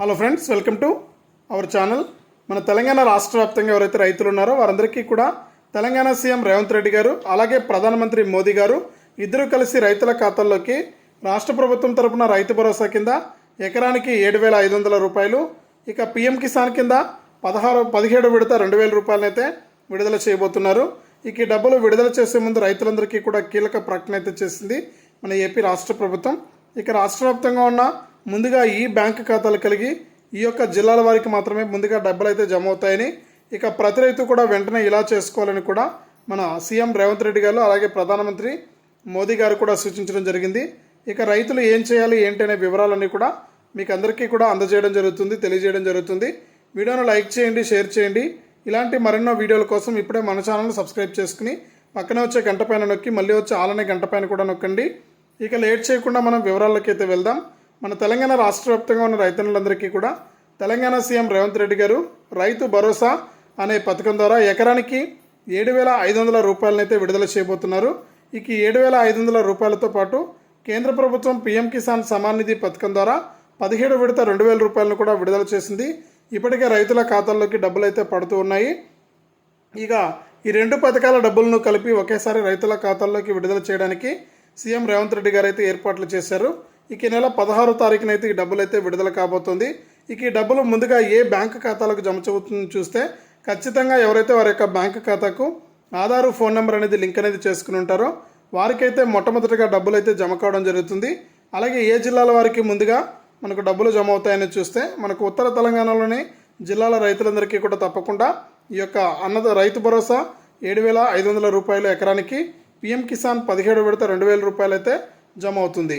Hello friends welcome to our channel మన తెలంగాణ రాష్ట్ర వ్యాప్తంగా ఎవరైతే రైతులు ఉన్నారో వారందరికీ కూడా తెలంగాణ సీఎం రేవంత్ రెడ్డి గారు అలాగే ప్రధానమంత్రి మోదీ గారు ఇద్దరు కలిసి రైతుల ఖాతాల్లోకి రాష్ట్ర ప్రభుత్వం తరపున రైతు భరోసా కింద ఎకరానికి ఏడు వేల ఐదు వందల రూపాయలు ఇక పిఎం కిసాన్ కింద పదహారు పదిహేడు విడత రెండు వేల రూపాయలనైతే విడుదల చేయబోతున్నారు. ఇక ఈ డబ్బులు విడుదల చేసే ముందు రైతులందరికీ కూడా కీలక ప్రకటన అయితే చేసింది మన ఏపీ రాష్ట్ర ప్రభుత్వం. ఇక రాష్ట్ర వ్యాప్తంగా ఉన్న ముందుగా ఈ బ్యాంక్ ఖాతాలు కలిగి ఈ యొక్క జిల్లాల వారికి మాత్రమే ముందుగా డబ్బులు అయితే జమ అవుతాయని ఇక ప్రతి రైతు కూడా వెంటనే ఇలా చేసుకోవాలని కూడా మన సీఎం రేవంత్ రెడ్డి గారు అలాగే ప్రధానమంత్రి మోదీ గారు కూడా సూచించడం జరిగింది. ఇక రైతులు ఏం చేయాలి ఏంటనే వివరాలన్నీ కూడా మీకు అందరికీ కూడా అందజేయడం జరుగుతుంది తెలియజేయడం జరుగుతుంది. వీడియోను లైక్ చేయండి షేర్ చేయండి. ఇలాంటి మరెన్నో వీడియోల కోసం ఇప్పుడే మన ఛానల్ సబ్స్క్రైబ్ చేసుకుని పక్కన వచ్చే గంట పైన నొక్కి మళ్ళీ వచ్చే ఆలనే గంట పైన కూడా నొక్కండి. ఇక లేట్ చేయకుండా మనం వివరాల్లోకి అయితే వెళ్దాం. మన తెలంగాణ రాష్ట్ర వ్యాప్తంగా ఉన్న రైతన్నులందరికీ కూడా తెలంగాణ సీఎం రేవంత్ రెడ్డి గారు రైతు భరోసా అనే పథకం ద్వారా ఎకరానికి ఏడు వేల ఐదు వందల రూపాయలనైతే విడుదల చేయబోతున్నారు. ఇక ఏడు వేల ఐదు వందల రూపాయలతో పాటు కేంద్ర ప్రభుత్వం పీఎం కిసాన్ సమాన్ నిధి పథకం ద్వారా పదిహేడు విడత రెండు వేల రూపాయలను కూడా విడుదల చేసింది. ఇప్పటికే రైతుల ఖాతాల్లోకి డబ్బులు అయితే పడుతూ ఉన్నాయి. ఇక ఈ రెండు పథకాల డబ్బులను కలిపి ఒకేసారి రైతుల ఖాతాల్లోకి విడుదల చేయడానికి సీఎం రేవంత్ రెడ్డి గారు అయితే ఏర్పాట్లు చేశారు. ఇక ఈ నెల పదహారో తారీఖున అయితే ఈ డబ్బులు అయితే విడుదల కాబోతుంది. ఇక ఈ డబ్బులు ముందుగా ఏ బ్యాంకు ఖాతాలకు జమ చెబుతుందో చూస్తే ఖచ్చితంగా ఎవరైతే వారి యొక్క బ్యాంకు ఖాతాకు ఆధారు ఫోన్ నెంబర్ అనేది లింక్ అనేది చేసుకుని ఉంటారో వారికైతే మొట్టమొదటిగా డబ్బులు అయితే జమ కావడం జరుగుతుంది. అలాగే ఏ జిల్లాల వారికి ముందుగా మనకు డబ్బులు జమ అవుతాయని చూస్తే మనకు ఉత్తర తెలంగాణలోని జిల్లాల రైతులందరికీ కూడా తప్పకుండా ఈ యొక్క అన్నద రైతు భరోసా ఏడు వేల ఐదు వందల రూపాయలు ఎకరానికి పిఎం కిసాన్ పదిహేడు విడత రెండు వేల రూపాయలు అయితే జమ అవుతుంది.